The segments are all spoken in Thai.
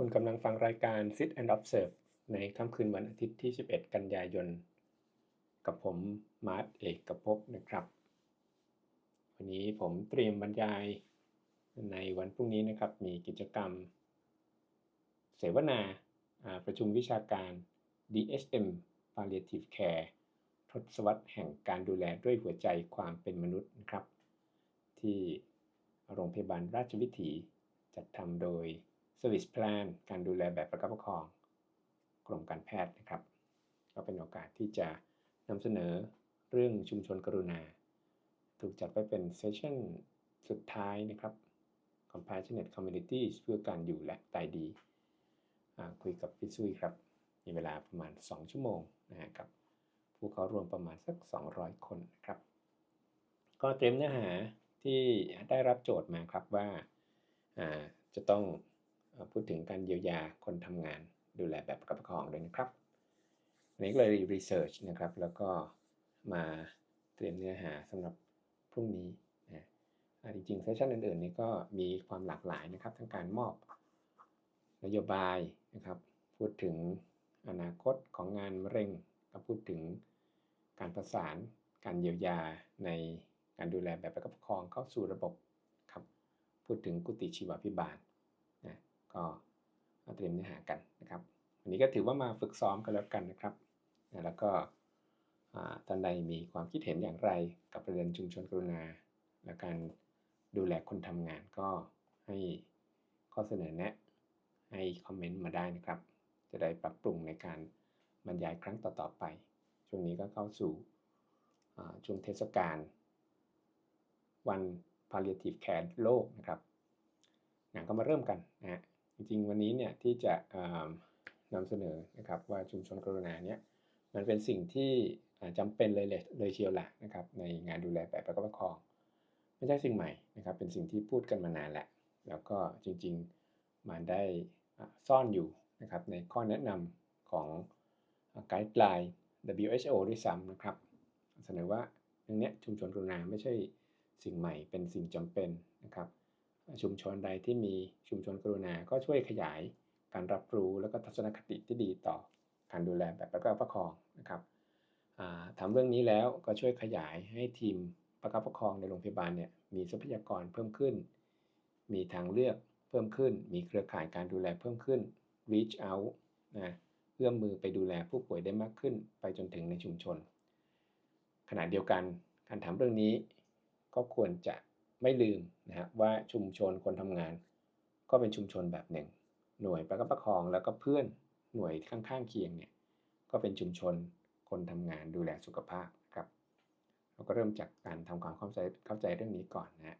คุณกำลังฟังรายการ Sit and Observe ในค่ำคืนวันอาทิตย์ที่ 11 กันยายน กับผมมาร์ตเอกกภพนะครับ วันนี้ผมเตรียมบรรยายในวันพรุ่งนี้นะครับ มีกิจกรรม เสวนาประชุมวิชาการ DSM Palliative Care ทศวรรษแห่งการดูแลด้วยหัวใจความเป็นมนุษย์นะครับ ที่โรงพยาบาลราชวิถีจัดทำโดย Service Plan การดูแลแบบประคับประคอง กรมการแพทย์นะครับ ก็เป็นโอกาสที่จะนำเสนอเรื่องชุมชนกรุณา ถูกจัดไว้เป็นเซสชั่นสุดท้ายนะครับ Compassionate Communities เพื่อการอยู่และตายดี คุยกับพี่ซุยครับ มีเวลาประมาณ 2 ชั่วโมงนะฮะกับผู้เข้าร่วมประมาณสัก 200 คนนะครับ ก็เตรียมเนื้อหาที่ได้รับโจทย์มาครับว่าจะต้อง พูดถึงการเยียวยาคนทำงานดูแลแบบประคับประคองด้วยนะครับอันนี้ก็เลยรีเสิร์ชนะครับ แล้วก็มาเตรียมเนื้อหาสำหรับพรุ่งนี้นะอ่าจริงๆเซสชันอื่นๆนี้ก็มีความหลากหลายนะครับ ทั้งการมอบนโยบายนะครับ พูดถึงอนาคตของงานมะเร็งก็พูดถึงการประสานการเยียวยาในการดูแลแบบประคับประคองเข้าสู่ระบบครับ พูดถึงกุฏิชีวพิบาล ก็มาเตรียมเนื้อหากันนะครับ วันนี้ก็ถือว่ามาฝึกซ้อมกันแล้วกันนะครับ แล้วก็ท่านใดมีความคิดเห็นอย่างไรกับประเด็นชุมชนกรุณา และการดูแลคนทำงานก็ให้ข้อเสนอแนะให้คอมเมนต์มาได้นะครับ จะได้ปรับปรุงในการบรรยายครั้งต่อๆไป ช่วงนี้ก็เข้าสู่ช่วงเทศกาลวัน palliative care โลกนะครับงานก็มาเริ่มกันนะฮะ จริงๆ วันนี้เนี่ยที่จะนำเสนอนะครับว่าชุมชนกรุณาเนี่ยมันเป็นสิ่งที่จำเป็นเลยเลยเลยเชียวละนะครับในงานดูแลแบบประคับประคอง ไม่ใช่สิ่งใหม่นะครับเป็นสิ่งที่พูดกันมานานแหละ แล้วก็จริงๆมันได้ซ่อนอยู่นะครับในข้อแนะนำของไกด์ไลน์ WHO ด้วยซ้ำนะครับ เสนอว่าเรื่องเนี้ยชุมชนกรุณาไม่ใช่สิ่งใหม่เป็นสิ่งจำเป็นนะครับ ชุมชนใดที่มีชุมชนกรุณา ก็ช่วยขยายการรับรู้แล้วก็ทัศนคติที่ดีต่อการดูแลแบบประคับประคองนะครับอ่าทำเรื่องนี้แล้วก็ช่วยขยายให้ทีมประคับประคองในโรงพยาบาลเนี่ยมีทรัพยากรเพิ่มขึ้น มีทางเลือกเพิ่มขึ้น มีเครือข่ายการดูแลเพิ่มขึ้น reach out นะเอื้อมมือไปดูแลผู้ป่วยได้มากขึ้น ไปจนถึงในชุมชน ขณะเดียวกันการทำเรื่องนี้ก็ควรจะ ไม่ลืมนะฮะว่าชุมชนคนทำงาน ก็เป็นชุมชนแบบหนึ่ง หน่วยประคับประคองแล้วก็เพื่อนหน่วยข้างๆเคียงเนี่ยก็เป็นชุมชนคนทำงานดูแลสุขภาพครับเราก็เริ่มจากการทำความเข้าใจเข้าใจเรื่องนี้ก่อนนะฮะ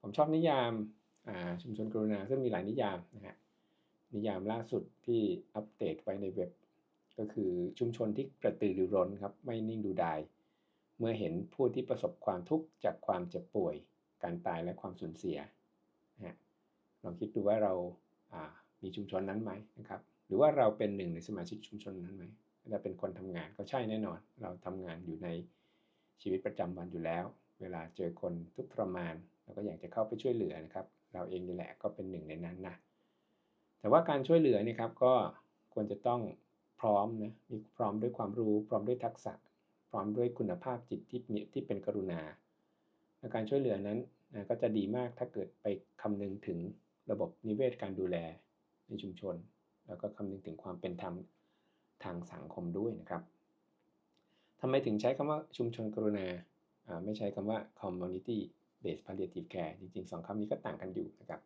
ผมชอบนิยามอ่าชุมชนกรุณาซึ่งมีหลายนิยามนะฮะนิยามล่าสุดที่อัปเดตไว้ในเว็บ ก็คือชุมชนที่กระตือรือร้นครับไม่นิ่งดูดายเมื่อเห็นผู้ที่ประสบความทุกข์จากความเจ็บป่วย การตายและความสูญเสียนะฮะลองคิดดูว่าเราามีชุมชนนั้นไหมนะครับ หรือว่าเราเป็นหนึ่งในสมาชิกชุมชนนั้นไหมถ้าเป็นคนทำงานก็ใช่แน่นอน เราทำงานอยู่ในชีวิตประจำวันอยู่แล้ว เวลาเจอคนทุกข์ทรมานเราก็อยากจะเข้าไปช่วยเหลือนะครับ เราเองนี่แหละก็เป็นหนึ่งในนั้นนะแต่ว่าการช่วยเหลือนี่ครับก็ควรจะต้องพร้อมนะมีพร้อมด้วยความรู้ พร้อมด้วยทักษะ พร้อมด้วยคุณภาพจิตที่มีที่เป็นกรุณาและการช่วยเหลือนั้น ก็จะดีมากถ้าเกิดไปคำนึงถึงระบบนิเวศการดูแลในชุมชน แล้วก็คำนึงถึงความเป็นธรรมทางสังคมด้วยนะครับทำไมถึงใช้คำว่าชุมชนกรุณาไม่ใช้คำว่า community based palliative care จริงๆสองคำนี้ก็ต่างกันอยู่นะครับ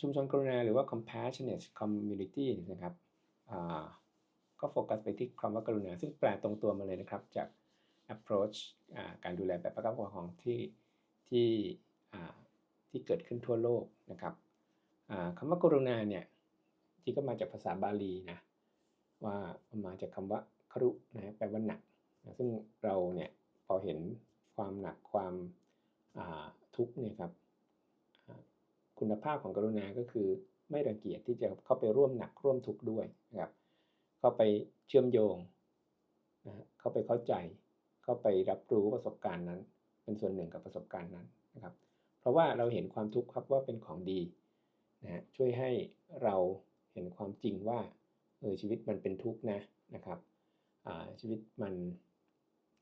ชุมชนกรุณาหรือว่า compassionate community นะครับก็โฟกัสไปที่คำว่ากรุณา ซึ่งแปลตรงตัวมาเลยนะครับจาก approach าการดูแลแบบประคับประคองที่ ที่ที่เกิดขึ้นทั่วโลกนะครับอ่าคำว่ากรุณาเนี่ยที่ก็มาจากภาษาบาลีนะว่ามาจากคำว่าครุนะแปลว่าหนักนะซึ่งเราเนี่ยพอเห็นความหนักความาทุกข์เนี่ยครับคุณภาพของกรุณาก็คือไม่รังเกียจที่จะเข้าไปร่วมหนักร่วมทุกข์ด้วยนะครับเข้าไปเชื่อมโยงนะเข้าไปเข้าใจ เข้าไปรับรู้ประสบการณ์นั้น เป็นส่วนหนึ่งกับประสบการณ์นั้นนะครับ เพราะว่าเราเห็นความทุกข์ครับว่าเป็นของดีนะฮะช่วยให้เราเห็นความจริงว่าเออชีวิตมันเป็นทุกข์นะนะครับอ่าชีวิตมัน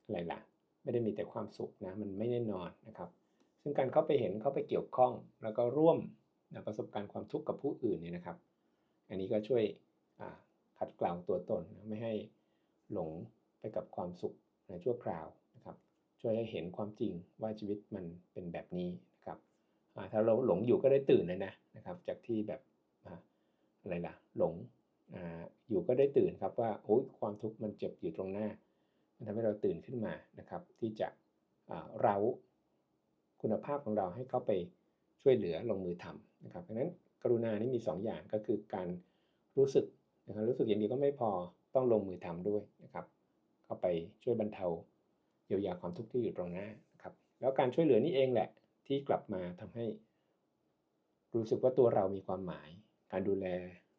อะไรล่ะไม่ได้มีแต่ความสุขนะมันไม่แน่นอนนะครับ ซึ่งการเข้าไปเห็นเข้าไปเกี่ยวข้อง แล้วก็ร่วมนะประสบการณ์ความทุกข์กับผู้อื่นเนี่ยนะครับ อันนี้ก็ช่วยขัดเกลาตัวตนนะไม่ให้หลงไปกับความสุขในชั่วคราว ช่วยให้เห็นความจริงว่าชีวิตมันเป็นแบบนี้นะครับถ้าเราหลงอยู่ก็ได้ตื่นเลยนะนะครับ จากที่แบบอะไรล่ะหลงออยู่ก็ได้ตื่นครับว่าโอ้ยความทุกข์มันเจ็บอยู่ตรงหน้า มันทำให้เราตื่นขึ้นมานะครับ ที่จะเราคุณภาพของเราให้เข้าไปช่วยเหลือลงมือทำนะครับเพราะนั้นกรุณานี่มี 2 อย่างก็คือการรู้สึกนะครับรู้สึกอย่างเดียวก็ไม่พอต้องลงมือทำด้วยนะครับ เข้าไปช่วยบรรเทา เยียวยาความทุกข์ที่อยู่ตรงหน้านะครับ แล้วการช่วยเหลือนี่เองแหละที่กลับมาทำให้ รู้สึกว่าตัวเรามีความหมาย การดูแล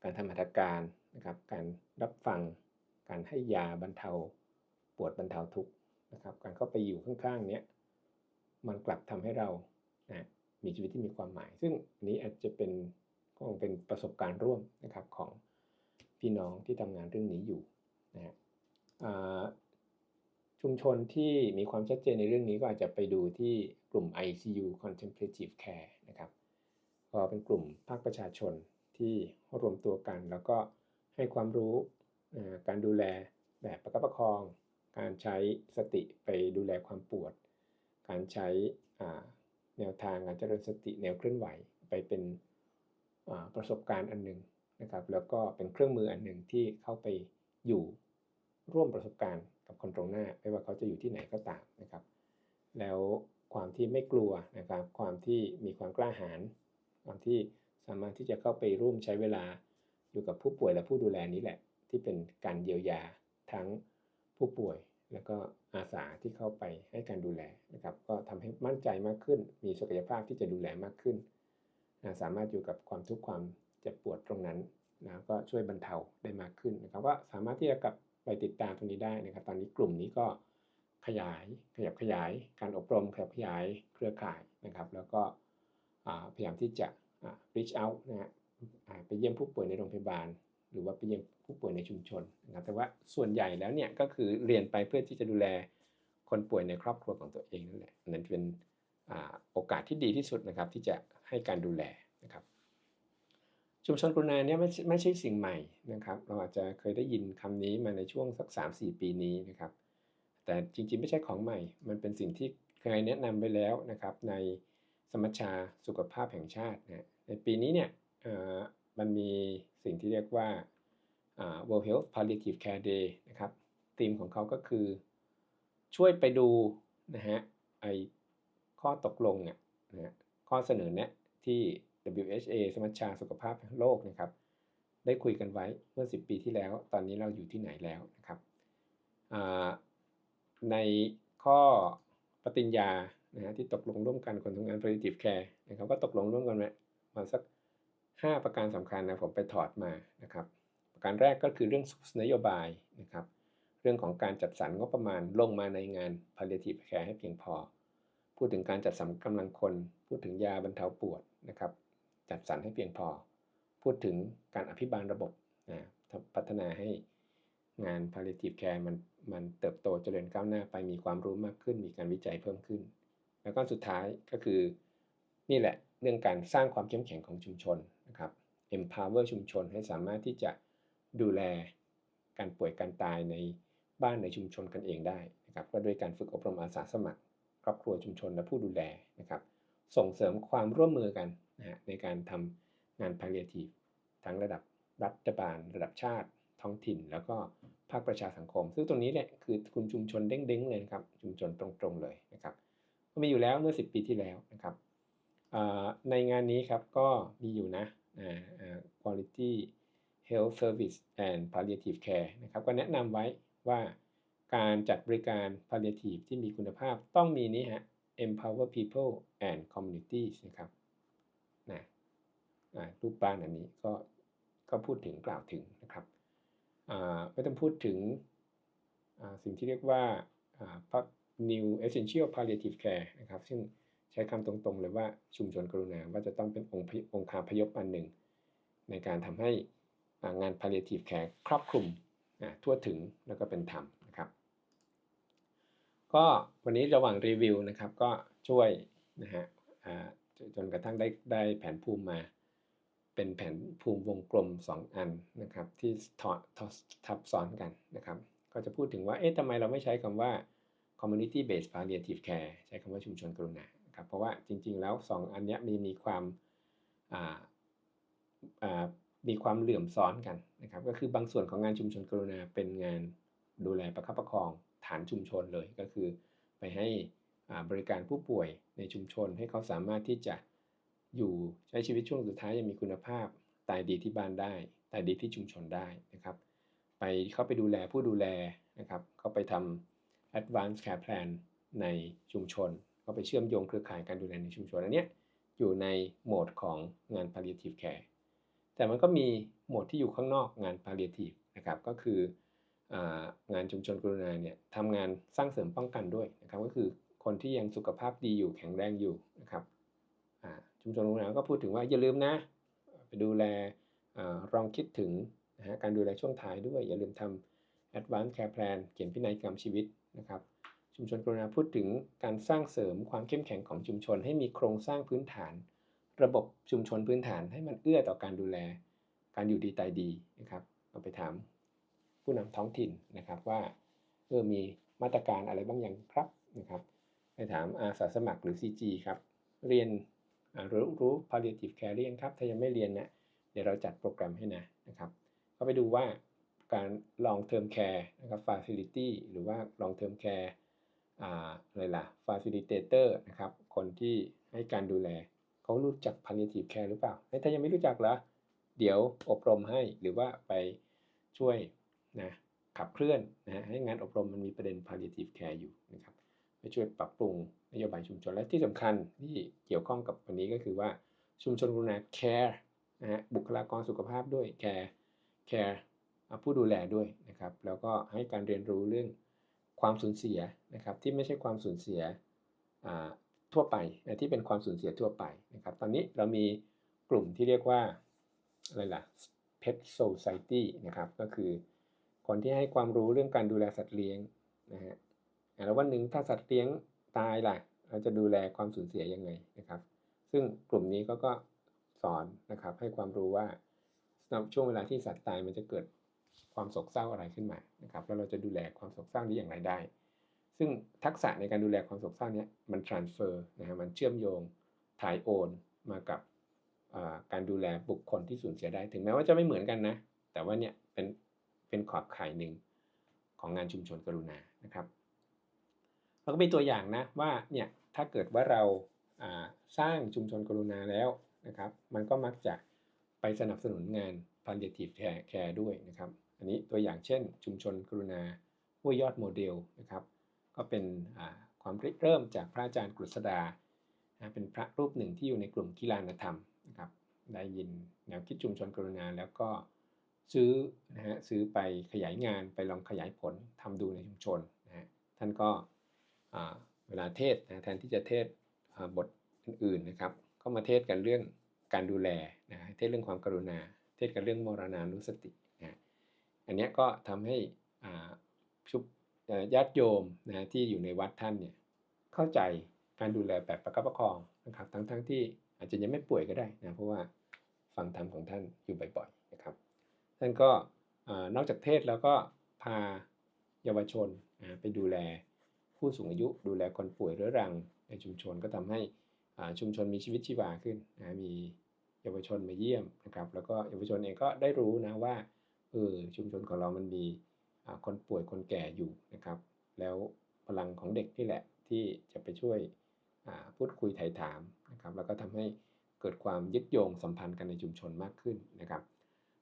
การทำหัตถการนะครับ การรับฟัง การให้ยาบรรเทา ปวดบรรเทาทุกข์นะครับ การเข้าไปอยู่ข้างๆเนี้ยมันกลับทำให้เรานะมีชีวิตที่มีความหมาย ซึ่งอันนี้อาจจะเป็นก็คงเป็นประสบการณ์ร่วมนะครับของพี่น้องที่ทำงานเรื่องนี้อยู่นะฮะอ่า ชุมชนที่มีความชัดเจนในเรื่องนี้ก็อาจจะไปดูที่กลุ่ม ICU Contemplative Care นะครับก็เป็นกลุ่มภาคประชาชนที่รวมตัวกัน แล้วก็ให้ความรู้การดูแลแบบประคับประคอง การใช้สติไปดูแลความปวด การใช้แนวทางการเจริญสติแนวเคลื่อนไหวไปเป็นประสบการณ์อันหนึ่งนะครับ แล้วก็เป็นเครื่องมืออันหนึ่งที่เข้าไปอยู่ร่วมประสบการณ์ กับคนตรงหน้า ไม่ว่าเขาจะอยู่ที่ไหนก็ตามนะครับ แล้วความที่ไม่กลัวนะครับ ความที่มีความกล้าหาญความที่สามารถที่จะเข้าไปร่วมใช้เวลาอยู่กับผู้ป่วยและผู้ดูแลนี้แหละ ที่เป็นการเยียวยาทั้งผู้ป่วย แล้วก็อาสาที่เข้าไปให้การดูแลนะครับ ก็ทำให้มั่นใจมากขึ้น มีศักยภาพที่จะดูแลมากขึ้นนะสามารถอยู่กับความทุกข์ความเจ็บปวดตรงนั้นนะก็ช่วยบรรเทาได้มากขึ้นนะครับก็สามารถที่จะกลับ ไปติดตามตรงนี้ได้นะครับ ตอนนี้กลุ่มนี้ก็ขยายขยับขยายการอบรมขยับขยายเครือข่ายนะครับ แล้วก็พยายามที่จะ reach out นะฮะไปเยี่ยมผู้ป่วยในโรงพยาบาล หรือว่าไปเยี่ยมผู้ป่วยในชุมชนนะครับแต่ว่าส่วนใหญ่แล้วเนี่ยก็คือเรียนไปเพื่อที่จะดูแลคนป่วยในครอบครัวของตัวเองนั่นแหละอันนั้นเป็นอโอกาสที่ดีที่สุดนะครับที่จะให้การดูแลนะครับ ชุมชนกรุณาเนี่ยไม่ใช่ไม่ใช่สิ่งใหม่นะครับ เราอาจจะเคยได้ยินคำนี้มาในช่วงสัก 3-4 ปีนี้นะครับ แต่จริงๆไม่ใช่ของใหม่ มันเป็นสิ่งที่เคยแนะนำไปแล้วนะครับ ในสมัชชาสุขภาพแห่งชาตินะในปีนี้เนี่ยมันมีสิ่งที่เรียกว่า World Health Palliative Care Day นะครับธีมของเขาก็คือช่วยไปดูนะฮะไอข้อตกลงเนี่ยนะฮะข้อเสนอแนะที่ WHA สมัชชาสุขภาพโลกนะครับ ได้คุยกันไว้เมื่อ 10 ปีที่แล้ว ตอนนี้เราอยู่ที่ไหนแล้วนะครับ ในข้อปฏิญญานะฮะที่ตกลงร่วมกันคนทำงาน palliative care นะครับก็ตกลงร่วมกันมาสัก 5 ประการสำคัญนะผมไปถอดมานะครับ ประการแรกก็คือเรื่องนโยบายนะครับ เรื่องของการจัดสรรงบประมาณลงมาในงาน palliative care ให้เพียงพอ พูดถึงการจัดสรรกำลังคน พูดถึงยาบรรเทาปวดนะครับ จัดสรรให้เพียงพอ พูดถึงการอภิบาลระบบนะพัฒนาให้งาน palliative care มันมันเติบโตเจริญก้าวหน้าไปมีความรู้มากขึ้น มีการวิจัยเพิ่มขึ้น แล้วก็สุดท้ายก็คือ นี่แหละเรื่องการสร้างความเข้มแข็งของชุมชนนะครับ empower ชุมชนให้สามารถที่จะดูแลการป่วยการตายในบ้านในชุมชนกันเองได้นะครับก็ด้วยการฝึกอบรมอาสาสมัคร ครอบครัวชุมชนและผู้ดูแลนะครับ ส่งเสริมความร่วมมือกันนะในการทำงาน palliative ทั้งระดับรัฐบาล ระดับชาติ ท้องถิ่น แล้วก็ภาคประชาสังคม ซึ่งตรงนี้แหละคือคุณชุมชนเด้งๆเลยนะครับ ชุมชนตรงๆเลยนะครับก็มีอยู่แล้วเมื่อ 10 ปีที่แล้วนะครับในงานนี้ครับก็มีอยู่นะ quality health service and palliative care นะครับก็แนะนำไว้ว่าการจัดบริการ palliative ที่มีคุณภาพต้องมีนี้ฮะ empower people and communities นะครับนะรูปบ้านอันนี้ก็ก็พูดถึงกล่าวถึงนะครับไม่ต้องพูดถึงสิ่งที่เรียกว่า new essential palliative care นะครับ ซึ่งใช้คำตรงๆเลยว่าชุมชนกรุณาว่าจะต้องเป็นองค์องคาพยพอันหนึ่ง ในการทำให้งาน palliative care ครอบคลุมทั่วถึงแล้วก็เป็นธรรม ก็วันนี้ระหว่างรีวิวนะครับก็ช่วยนะฮะจนกระทั่งได้ได้แผนภูมิมา เป็นแผนภูมิวงกลม 2 อันนะครับที่ทับซ้อนกันนะครับก็จะพูดถึงว่าเอ๊ะทำไมเราไม่ใช้คำว่า community based palliative care ใช้คำว่าชุมชนกรุณาครับเพราะว่าจริง ๆ แล้ว 2 อันนี้มีมีความมีความเหลื่อมซ้อนกันนะครับก็คือบางส่วนของงานชุมชนกรุณาเป็นงานดูแลประคับประคอง ฐานชุมชนเลยก็คือ ไปให้บริการผู้ป่วยในชุมชน ให้เขาสามารถที่จะอยู่ใช้ชีวิตช่วงสุดท้ายยังมีคุณภาพ ตายดีที่บ้านได้ ตายดีที่ชุมชนได้นะครับ ไปเข้าไปดูแลผู้ดูแลนะครับเขาไปทำ advanced care plan ในชุมชนเขาไปเชื่อมโยงเครือข่ายการดูแลในชุมชนอันนี้อยู่ในโหมดของงาน palliative care แต่มันก็มีโหมดที่อยู่ข้างนอกงาน palliative นะครับ ก็คือ งานชุมชนกรุณาเนี่ยทำงานสร้างเสริมป้องกันด้วยนะครับก็คือคนที่ยังสุขภาพดีอยู่แข็งแรงอยู่นะครับชุมชนกรุณาก็พูดถึงว่าอย่าลืมนะไปดูแลลองคิดถึงนะฮะการดูแลช่วงท้ายด้วย อย่าลืมทำ advanced care plan เขียนพินัยกรรมชีวิตนะครับชุมชนกรุณาพูดถึงการสร้างเสริมความเข้มแข็งของชุมชน ให้มีโครงสร้างพื้นฐาน ระบบชุมชนพื้นฐานให้มันเอื้อต่อการดูแล การอยู่ดีตายดีนะครับเราไปถาม ผู้นำท้องถิ่นนะครับว่าเออมีมาตรการอะไรบ้างอย่างครับนะครับไปถามอาสาสมัครหรือ CG ครับเรียนรู้รู้ palliative care เรียนครับถ้ายังไม่เรียนนะเดี๋ยวเราจัดโปรแกรมให้นะนะครับก็ไปดูว่าการ long term care นะครับ facility หรือว่า long term care อะไรล่ะ facilitator นะครับ คนที่ให้การดูแล เขารู้จัก palliative care หรือเปล่า ถ้ายังไม่รู้จักเหรอ เดี๋ยวอบรมให้ หรือว่าไปช่วย นะขับเคลื่อนนะให้งานอบรมมันมีประเด็น palliative care อยู่นะครับไปช่วยปรับปรุงนโยบายชุมชนและที่สำคัญที่เกี่ยวข้องกับวันนี้ก็คือว่าชุมชนกรุณา care นะฮะบุคลากรสุขภาพด้วย care care ผู้ดูแลด้วยนะครับ แล้วก็ให้การเรียนรู้เรื่องความสูญเสียนะครับ ที่ไม่ใช่ความสูญเสียทั่วไปนะที่เป็นความสูญเสียทั่วไปนะครับ ตอนนี้เรามีกลุ่มที่เรียกว่าอะไรล่ะ pet society นะครับ ก็คือ คนที่ให้ความรู้เรื่องการดูแลสัตว์เลี้ยงนะฮะแล้ววันหนึ่งถ้าสัตว์เลี้ยงตายล่ะ เราจะดูแลความสูญเสียยังไงนะครับ ซึ่งกลุ่มนี้ก็ก็สอนนะครับให้ความรู้ว่าช่วงเวลาที่สัตว์ตายมันจะเกิดความโศกเศร้าอะไรขึ้นมานะครับ แล้วเราจะดูแลความโศกเศร้านี้อย่างไรได้ ซึ่งทักษะในการดูแลความโศกเศร้านี้มัน transfer นะฮะมันเชื่อมโยงถ่ายโอนมากับการดูแลบุคคลที่สูญเสียได้ ถึงแม้ว่าจะไม่เหมือนกันนะ แต่ว่าเนี่ยเป็น เป็นขอบข่ายหนึ่งของงานชุมชนกรุณานะครับเราก็มีตัวอย่างนะว่าเนี่ยถ้าเกิดว่าเราสร้างชุมชนกรุณาแล้วนะครับ มันก็มักจะไปสนับสนุนงาน palliative care ด้วยนะครับ อันนี้ตัวอย่างเช่น ชุมชนกรุณาห้วยยอดโมเดลนะครับ ก็เป็นความเริ่มจากพระอาจารย์กฤษดา เป็นพระรูปหนึ่งที่อยู่ในกลุ่มกีฬานธรรมนะครับ ได้ยินแนวคิดชุมชนกรุณาแล้วก็ ซื้อนะฮะซื้อไปขยายงานไปลองขยายผลทำดูในชุมชนนะฮะท่านก็เวลาเทศนะแทนที่จะเทศบทอื่นๆนะครับ ก็มาเทศกันเรื่องการดูแลนะเทศเรื่องความกรุณา เทศกันเรื่องมรณานุสตินะอันนี้ก็ทำให้ชุบญาติโยมนะที่อยู่ในวัดท่านเนี่ยเข้าใจการดูแลแบบประคับประคองนะครับทั้งๆทที่อาจจะยังไม่ป่วยก็ได้นะเพราะว่าฟังธรรมของท่านอยู่บ่อย ท่านก็นอกจากเทศแล้วก็พาเยาวชนไปดูแลผู้สูงอายุ ดูแลคนป่วยเรื้อรังในชุมชนก็ทำให้ชุมชนมีชีวิตชีวาขึ้นนะมีเยาวชนมาเยี่ยมนะครับแล้วก็เยาวชนเองก็ได้รู้นะว่าเออชุมชนของเรามันมีคนป่วยคนแก่อยู่นะครับ แล้วพลังของเด็กนี่แหละที่จะไปช่วยพูดคุยไถ่ถามนะครับแล้วก็ทำให้เกิดความยึดโยงสัมพันธ์กันในชุมชนมากขึ้นนะครับ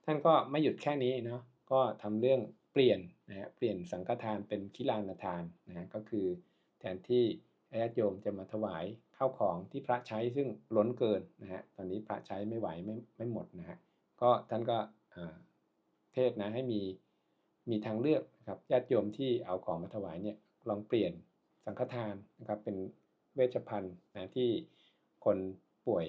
ท่านก็ไม่หยุดแค่นี้เนาะก็ทำเรื่องเปลี่ยนนะฮะเปลี่ยนสังฆทานเป็นคิลานทานนะฮะก็คือแทนที่ญาติโยมจะมาถวายข้าวของที่พระใช้ซึ่งล้นเกินนะฮะตอนนี้พระใช้ไม่ไหวไม่ไม่หมดนะฮะก็ท่านก็เทศนะให้มีมีทางเลือกนะครับญาติโยมที่เอาของมาถวายเนี่ยลองเปลี่ยนสังฆทานนะครับเป็นเวชภัณฑ์นะที่คนป่วย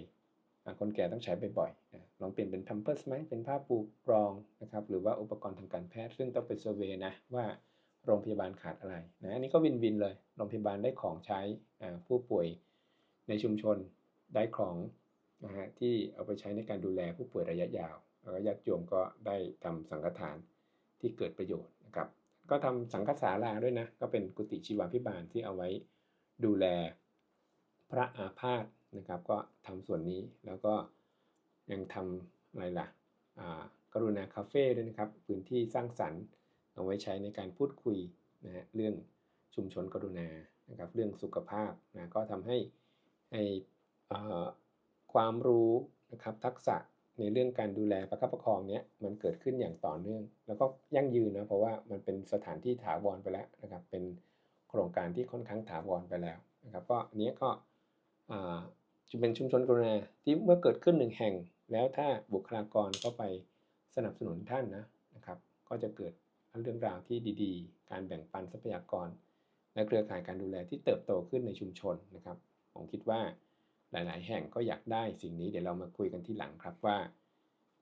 คนแก่ต้องใช้บ่อยๆนะลองเปลี่ยนเป็น Pampers ไหมเป็นผ้าปูรองนะครับหรือว่าอุปกรณ์ทางการแพทย์ซึ่งต้องไปเซอร์เวยนะว่าโรงพยาบาลขาดอะไรนะอันนี้ก็วินวินเลยโรงพยาบาลได้ของใช้ผู้ป่วยในชุมชนได้ของนะฮะที่เอาไปใช้ในการดูแลผู้ป่วยระยะยาวแล้วก็ญาติโยมก็ได้ทำสังฆทานที่เกิดประโยชน์นะครับก็ทำสังฆศาลาด้วยนะก็เป็นกุฏิชีวาพิบาลที่เอาไว้ดูแลพระอาพาธ นะครับ ก็ทำส่วนนี้แล้วก็ยังทำอะไรล่ะอ่ากรุณาคาเฟ่ด้วยนะครับ พื้นที่สร้างสรรค์เอาไว้ใช้ในการพูดคุยนะฮะเรื่องชุมชนกรุณานะครับ เรื่องสุขภาพนะก็ทำให้ให้อ่าความรู้นะครับทักษะในเรื่องการดูแลประคับประคองเนี้ยมันเกิดขึ้นอย่างต่อเนื่อง แล้วก็ยั่งยืนนะเพราะว่ามันเป็นสถานที่ถาวรไปแล้วนะครับ เป็นโครงการที่ค่อนข้างถาวรไปแล้วนะครับ ก็อันนี้ก็ จะเป็นชุมชนกรุณาที่เมื่อเกิดขึ้นหนึ่งแห่ง แล้วถ้าบุคลากรก็ไปสนับสนุนท่านนะนะครับ ก็จะเกิดเรื่องราวที่ดีๆ การแบ่งปันทรัพยากร และเครือข่ายการดูแลที่เติบโตขึ้นในชุมชนนะครับ ผมคิดว่าหลาย ๆ แห่งก็อยากได้สิ่งนี้เดี๋ยวเรามาคุยกันที่หลังครับว่า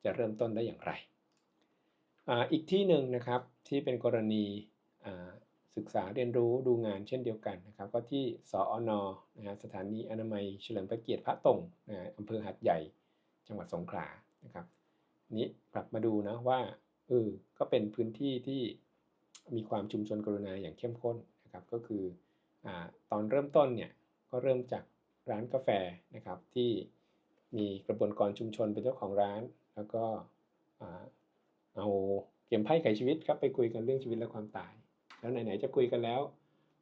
จะเริ่มต้นได้อย่างไรอ่าอีกที่หนึ่งนะครับที่เป็นกรณีอ่า ศึกษาเรียนรู้ดูงานเช่นเดียวกันนะครับ ก็ที่สอนนะฮะสถานีอนามัยเฉลิมพระเกียรติพระตงนะอำเภอหัดใหญ่จังหวัดสงขลานะครับนี้กลับมาดูนะว่าเออก็เป็นพื้นที่ที่มีความชุมชนกรุณาอย่างเข้มข้นนะครับก็คืออตอนเริ่มต้นเนี่ยก็เริ่มจากร้านกาแฟนะครับที่มีกระบวนการชุมชนเป็นเจ้าของร้าน แล้วก็อ่าเอาเกมไพ่ไขชีวิตครับไปคุยกันเรื่องชีวิตและความตาย แล้วไหนๆจะคุยกันแล้ว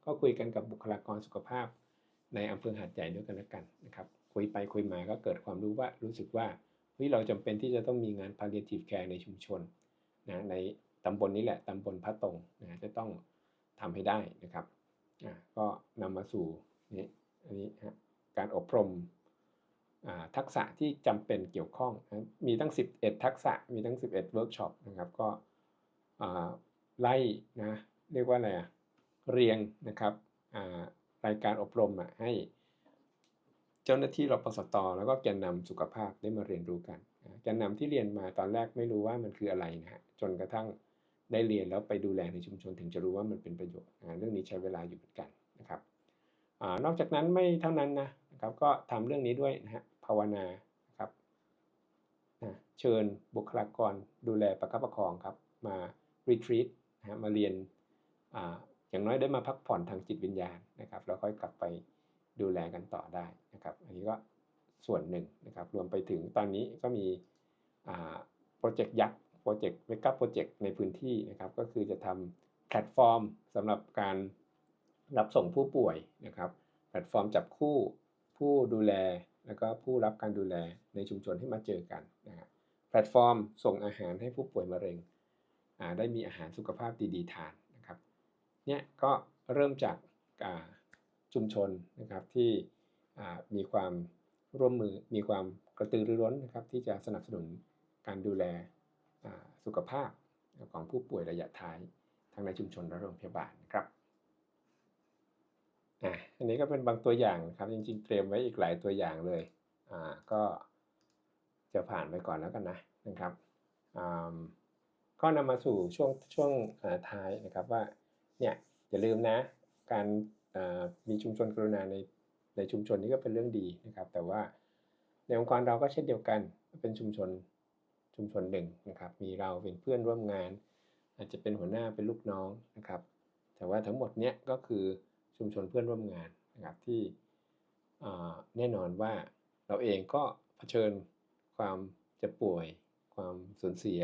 ก็คุยกันกับบุคลากรสุขภาพ ในอำเภอหาดใหญ่ด้วยกันแล้วกันนะครับ คุยไปคุยมาก็เกิดความรู้ว่ารู้สึกว่าเฮ้ยเราจำเป็นที่จะต้องมีงาน palliative care ในชุมชนนะในตำบลนี้แหละตำบลพระตรงนะจะต้องทำให้ได้นะครับอ่าก็นำมาสู่นี่อันนี้ฮะการอบรมอ่าทักษะที่จำเป็นเกี่ยวข้องนะมีตั้ง 11 ทักษะมีตั้ง 11เวิร์กช็อปนะครับก็อ่าไล่นะ เรียกว่าอะไรอะเรียงนะครับรายการอบรมอะให้เจ้าหน้าที่รปสตแล้วก็แกนนำสุขภาพได้มาเรียนรู้กันแกนนำที่เรียนมาตอนแรกไม่รู้ว่ามันคืออะไรนะฮะจนกระทั่งได้เรียนแล้วไปดูแลในชุมชนถึงจะรู้ว่ามันเป็นประโยชน์นะเรื่องนี้ใช้เวลาอยู่เหมือนกันนะครับอนอกจากนั้นไม่เท่านั้นนะนะครับก็ทำเรื่องนี้ด้วยนะฮะภาวนานะครับนะเชิญบุคลากรดูแลประคับประคองครับมารีทรีตนะฮะมาเรียน อย่างน้อยได้มาพักผ่อนทางจิตวิญญาณนะครับแล้วค่อยกลับไปดูแลกันต่อได้นะครับ อันนี้ก็ส่วนหนึ่งนะครับ รวมไปถึงตอนนี้ก็มีโปรเจกต์ยักษ์โปรเจกต์เมกะโปรเจกต์ในพื้นที่นะครับ ก็คือจะทำแพลตฟอร์มสำหรับการรับส่งผู้ป่วยนะครับ แพลตฟอร์มจับคู่ผู้ดูแลแล้วก็ผู้รับการดูแลในชุมชนให้มาเจอกันนะฮะแพลตฟอร์มส่งอาหารให้ผู้ป่วยมะเร็งได้มีอาหารสุขภาพดีๆทาน เนี่ยก็เริ่มจากชุมชนนะครับที่มีความร่วมมือมีความกระตือรือร้นนะครับที่จะสนับสนุนการดูแลสุขภาพของผู้ป่วยระยะท้ายทั้งในชุมชนและโรงพยาบาลนะครับอันนี้ก็เป็นบางตัวอย่างนะครับจริงๆ เตรียมไว้อีกหลายตัวอย่างเลยก็จะผ่านไปก่อนแล้วกันนะนะครับก็นำมาสู่ช่วงช่วงท้ายนะครับว่า เนี่ยอย่าลืมนะ การมีชุมชนกรุณาในในชุมชนนี้ก็เป็นเรื่องดีนะครับ แต่ว่าในองค์กรเราก็เช่นเดียวกันเป็นชุมชนชุมชนหนึ่งนะครับ มีเราเป็นเพื่อนร่วมงาน อาจจะเป็นหัวหน้าเป็นลูกน้องนะครับ แต่ว่าทั้งหมดเนี้ยก็คือชุมชนเพื่อนร่วมงานนะครับที่แน่นอนว่าเราเองก็เผชิญความจะป่วย ความสูญเสีย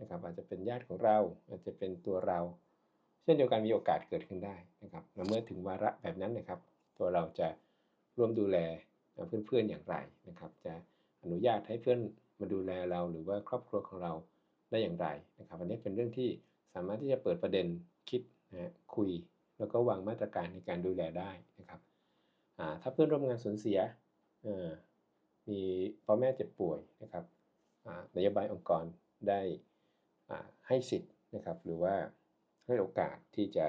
นะครับ อาจจะเป็นญาติของเรา อาจจะเป็นตัวเรา ช่นเดียวกันมีโอกาสเกิดขึ้นได้นะครับและเมื่อถึงวาระแบบนั้นนะครับ ตัวเราจะร่วมดูแลเพื่อนๆอย่างไรนะครับ จะอนุญาตให้เพื่อนมาดูแลเราหรือว่าครอบครัวของเราได้อย่างไรนะครับ อันนี้เป็นเรื่องที่สามารถที่จะเปิดประเด็นคิดนะคุย แล้วก็วางมาตรการในการดูแลได้นะครับถ้าเพื่อนร่วมงานสูญเสียมีพ่อแม่เจ็บป่วยนะครับนโยบายองค์กรได้ให้สิทธิ์นะครับ หรือว่า ให้โอกาสที่จะ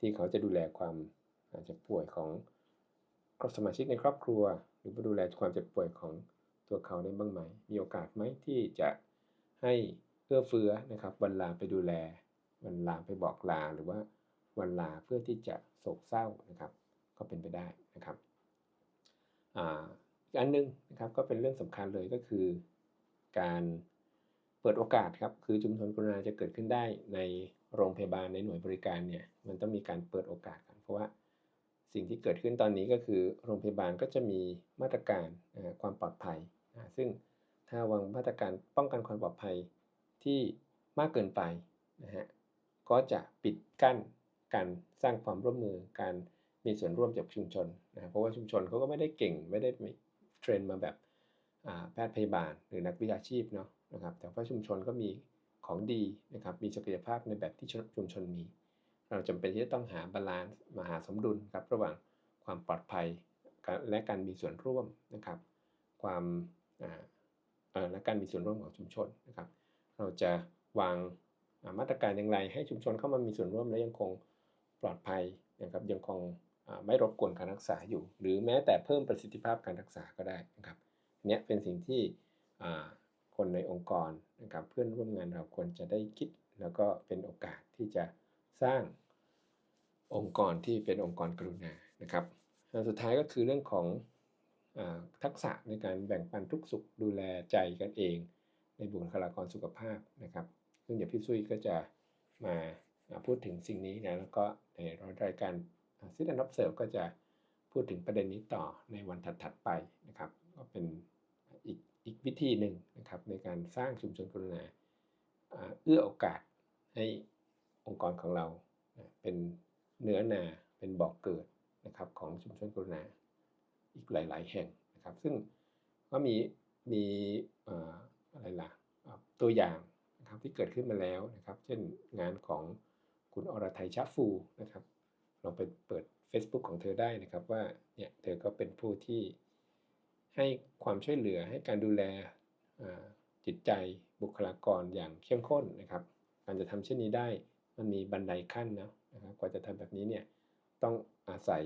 ที่เขาจะดูแลความอาจจะป่วยของครอบสมาชิกในครอบครัว หรือว่าดูแลความเจ็บป่วยของตัวเขาได้บ้างไหม มีโอกาสไหมที่จะให้เอื้อเฟื้อนะครับวันลาไปดูแล วันลาไปบอกลาหรือว่าวันลาเพื่อที่จะโศกเศร้านะครับ ก็เป็นไปได้นะครับอีกอันนึงนะครับก็เป็นเรื่องสำคัญเลยก็คือ การเปิดโอกาสครับคือชุมชนกรุณาจะเกิดขึ้นได้ใน โรงพยาบาลในหน่วยบริการเนี่ยมันต้องมีการเปิดโอกาสกันเพราะว่าสิ่งที่เกิดขึ้นตอนนี้ก็คือ โรงพยาบาลก็จะมีมาตรการความปลอดภัย ซึ่งถ้าวางมาตรการป้องกันความปลอดภัยที่มากเกินไปนะฮะก็จะปิดกั้นการสร้างความร่วมมือการมีส่วนร่วมจากชุมชนนะเพราะว่าชุมชนเขาก็ไม่ได้เก่งไม่ได้เทรนมาแบบแพทย์พยาบาลหรือนักวิชาชีพเนาะนะครับแต่ว่าชุมชนก็มี ของดีนะครับมีศักยภาพในแบบที่ชุมชนมี เราจำเป็นที่จะต้องหาบาลานซ์มาหาสมดุลครับระหว่างความปลอดภัยและการมีส่วนร่วมนะครับ ความและการมีส่วนร่วมของชุมชนนะครับ เราจะวางมาตรการอย่างไร ให้ชุมชนเข้ามามีส่วนร่วมและยังคงปลอดภัยนะครับยังคงไม่รบกวนการรักษาอยู่ หรือแม้แต่เพิ่มประสิทธิภาพการรักษาก็ได้นะครับเนี้ยเป็นสิ่งที่ คนในองค์กรนะครับเพื่อนร่วมงานเราควรจะได้คิด แล้วก็เป็นโอกาสที่จะสร้างองค์กรที่เป็นองค์กรกรุณานะครับสุดท้ายก็คือเรื่องของอทักษะในการแบ่งปันทุกสุขดูแลใจกันเอง ในบุคลากรสุขภาพนะครับ ซึ่งเดี๋ยวพี่ซุยก็จะมาพูดถึงสิ่งนี้นะแล้วก็ในรายการซิดแอนด์ออฟเซิร์ฟก็จะพูดถึงประเด็นนี้ต่อในวันถัดๆไปนะครับ ก็เป็นอีก อีกวิธีหนึ่งนะครับในการสร้างชุมชนกรุณาเอื้อโอกาสให้องค์กรของเราเป็นเนื้อนาเป็นบอกเกิดนะครับของชุมชนกรุณาอีกหลาย ๆ แห่งนะครับ ซึ่งก็มีมีอะไรล่ะตัวอย่างนะครับที่เกิดขึ้นมาแล้วนะครับ เช่นงานของคุณอรไทัยชะฟูนะครับลองไปเปิด Facebook ของเธอได้นะครับว่าเนี่ยเธอก็เป็นผู้ที่ ให้ความช่วยเหลือให้การดูแลจิตใจบุคลากรอย่างเข้มข้นนะครับ การจะทำเช่นนี้ได้มันมีบันไดขั้นนะนะครับกว่าจะทำแบบนี้เนี่ยต้องอาศัย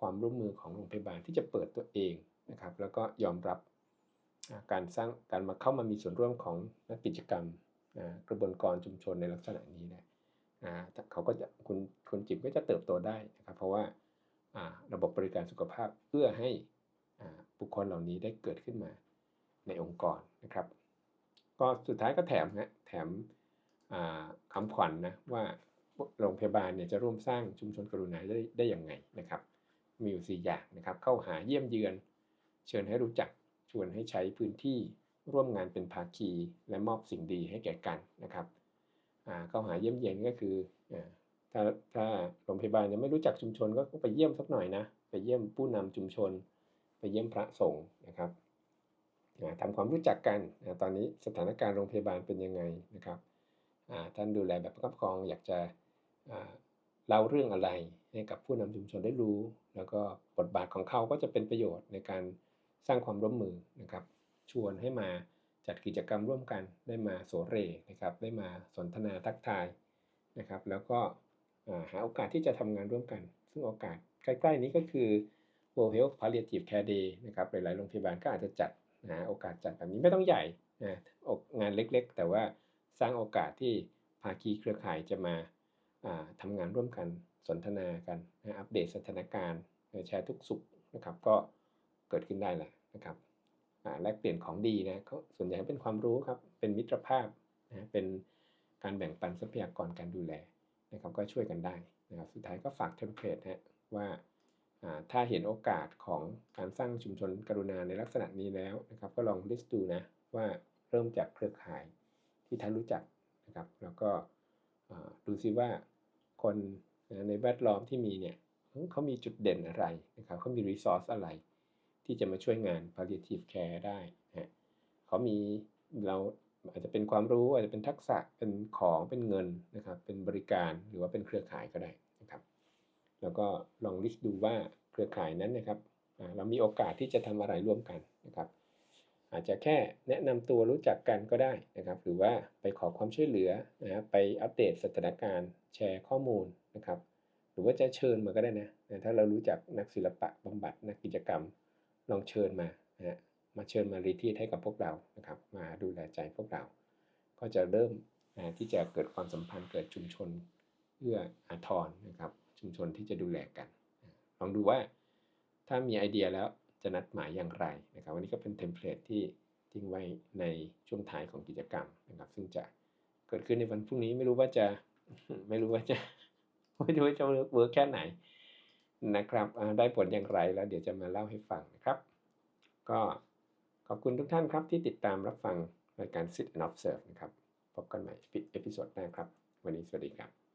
ความร่วมมือของโรงพยาบาลที่จะเปิดตัวเองนะครับ แล้วก็ยอมรับการสร้างการมาเข้ามามีส่วนร่วมของนักกิจกรรมกระบวนการชุมชนในลักษณะนี้นะเขาก็จะคุณคุณจิบก็จะเติบโตได้นะครับ เพราะว่าระบบบริการสุขภาพเพื่อให้ บุคคลเหล่านี้ได้เกิดขึ้นมาในองค์กรนะครับ ก็สุดท้ายก็แถมนะแถมคำขวัญนนะว่าโรงพยาบาลเนี่ยจะร่วมสร้างชุมชนกรุณาได้ได้อย่างไงนะครับ มีอยู่ 4 อย่างนะครับ เข้าหาเยี่ยมเยือน เชิญให้รู้จักชวนให้ใช้พื้นที่ร่วมงานเป็นภาคี และมอบสิ่งดีให้แก่กันนะครับเข้าหาเยี่ยมเยียนก็คือถ้าถ้าโรงพยาบาลยังไม่รู้จักชุมชนก็ไปเยี่ยมสักหน่อยนะไปเยี่ยมผู้นำชุมชน เยี่ยมพระสงฆ์นะครับทำความรู้จักกันตอนนี้สถานการณ์โรงพยาบาลเป็นยังไงนะครับท่านดูแลแบบประคับครองอยากจะเล่าเรื่องอะไรให้กับผู้นำชุมชนได้รู้ แล้วก็บทบาทของเขาก็จะเป็นประโยชน์ในการสร้างความร่วมมือนะครับ ชวนให้มาจัดกิจกรรมร่วมกันได้มาโสเรนะครับ ได้มาสนทนาทักทายนะครับ แล้วก็หาโอกาสที่จะทำงานร่วมกัน ซึ่งโอกาสใกล้ ๆ นี้ก็คือ World Health Palliative Care Day นะครับหลายๆโรงพยาบาลก็อาจจะจัดหาโอกาสจัดแบบนี้ไม่ต้องใหญ่นะงานเล็กๆ แต่ว่าสร้างโอกาสที่ภาคีเครือข่ายจะมาทำงานร่วมกันสนทนากันอัปเดตสถานการณ์แชร์ทุกสุขนะครับก็เกิดขึ้นได้แหละนะครับแลกเปลี่ยนของดีนะเขาส่วนใหญ่เป็นความรู้ครับเป็นมิตรภาพนะเป็นการแบ่งปันทรัพยากรการดูแลนะครับก็ช่วยกันได้นะครับสุดท้ายก็ฝากเทมเพลตฮะว่า ถ้าเห็นโอกาสของการสร้างชุมชนกรุณาในลักษณะนี้แล้วนะครับ ก็ลองลิสต์ดูนะว่าเริ่มจากเครือข่ายที่ท่านรู้จักนะครับ แล้วก็ดูซิว่าคนในแวดล้อมที่มีเนี่ยเขามีจุดเด่นอะไรนะครับเขามีรีซอสอะไร ที่จะมาช่วยงาน palliative care ได้นะเขามีเราอาจจะเป็นความรู้อาจจะเป็นทักษะเป็นของเป็นเงินนะครับ เป็นบริการหรือว่าเป็นเครือข่ายก็ได้ แล้วก็ลองลิสต์ดูว่าเครือข่ายนั้นนะครับเรามีโอกาสที่จะทำอะไรร่วมกันนะครับอาจจะแค่แนะนำตัวรู้จักกันก็ได้นะครับ หรือว่าไปขอความช่วยเหลือนะไปอัปเดตสถานการณ์แชร์ข้อมูลนะครับ หรือว่าจะเชิญมาก็ได้นะนะถ้าเรารู้จักนักศิลปะบำบัดนักกิจกรรม ลองเชิญมานะมาเชิญมารีทีให้กับพวกเรานะครับ มาดูแลใจพวกเรา ก็จะเริ่มนะที่จะเกิดความสัมพันธ์เกิดชุมชนเอื้ออาทรนะครับ ชุมชนที่จะดูแลกัน ลองดูว่าถ้ามีไอเดียแล้วจะนัดหมายอย่างไรนะครับ วันนี้ก็เป็นเทมเพลตที่ทิ้งไว้ในช่วงท้ายของกิจกรรมนะครับ ซึ่งจะเกิดขึ้นในวันพรุ่งนี้ไม่รู้ว่าจะไม่รู้ว่าจะไม่รู้ว่าจะเวิร์กแค่ไหนนะครับได้ผลอย่างไรแล้วเดี๋ยวจะมาเล่าให้ฟังนะครับ ก็ขอบคุณทุกท่านครับที่ติดตามรับฟังรายการ Sit and Observe นะครับ พบกันใหม่เอพิโซดหน้าครับ วันนี้สวัสดีครับ